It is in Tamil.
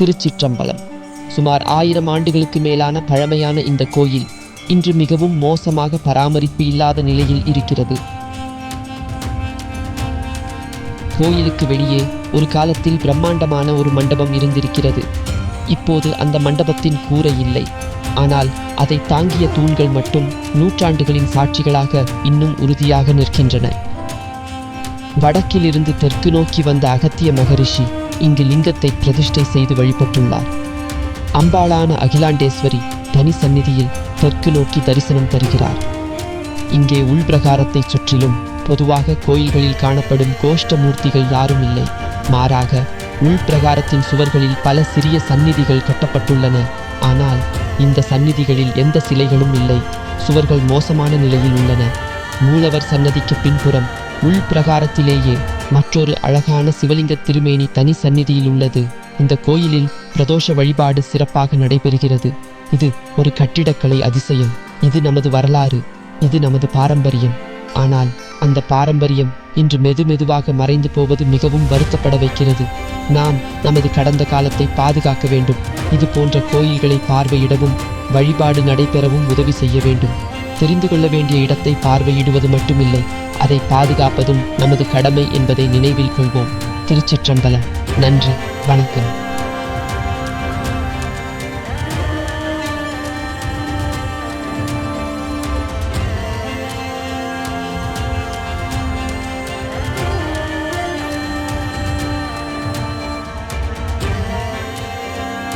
திருச்சிற்றம்பலம். சுமார் ஆயிரம் ஆண்டுகளுக்கு மேலான பழமையான இந்த கோயில் இன்று மிகவும் மோசமாக பராமரிப்பு இல்லாத நிலையில் இருக்கிறது. கோயிலுக்கு வெளியே ஒரு காலத்தில் பிரம்மாண்டமான ஒரு மண்டபம் இருந்திருக்கிறது. இப்போது அந்த மண்டபத்தின் கூரை இல்லை. ஆனால் அதை தாங்கிய தூண்கள் மட்டும் நூற்றாண்டுகளின் சாட்சிகளாக இன்னும் உறுதியாக நிற்கின்றன. வடக்கிலிருந்து தெற்கு நோக்கி வந்த அகத்திய மகரிஷி இங்கு லிங்கத்தை பிரதிஷ்டை செய்து வழிபட்டுள்ளார். அம்பாளான அகிலாண்டேஸ்வரி தனி சந்நிதியில் தெற்கு நோக்கி தரிசனம் தருகிறார். இங்கே உள்பிரகாரத்தைச் சுற்றிலும் பொதுவாக கோயில்களில் காணப்படும் கோஷ்ட மூர்த்திகள் யாரும் இல்லை. மாறாக உள்பிரகாரத்தின் சுவர்களில் பல சிறிய சந்நிதிகள் கட்டப்பட்டுள்ளன. ஆனால் இந்த சந்நிதிகளில் எந்த சிலைகளும் இல்லை. சுவர்கள் மோசமான நிலையில் உள்ளன. மூலவர் சன்னதிக்கு பின்புறம் உள்பிரகாரத்திலேயே மற்றொரு அழகான சிவலிங்க திருமேனி தனி சந்நிதியில் உள்ளது. இந்த கோயிலில் பிரதோஷ வழிபாடு சிறப்பாக நடைபெறுகிறது. இது ஒரு கட்டிடக்கலை அதிசயம். இது நமது வரலாறு. இது நமது பாரம்பரியம். ஆனால் அந்த பாரம்பரியம் இன்று மெது மெதுவாக மறைந்து போவது மிகவும் வருத்தப்பட வைக்கிறது. நாம் நமது கடந்த காலத்தை பாதுகாக்க வேண்டும். இது போன்ற கோயில்களை பார்வையிடவும் வழிபாடு நடைபெறவும் உதவி செய்ய வேண்டும். தெரிந்து கொள்ள வேண்டிய இடத்தை பார்வையிடுவது மட்டுமில்லை. அதை பாதுகாப்பதும் நமது கடமை என்பதை நினைவில் கொள்வோம். திருச்சிற்றம்பலம். நன்றி. வணக்கம்.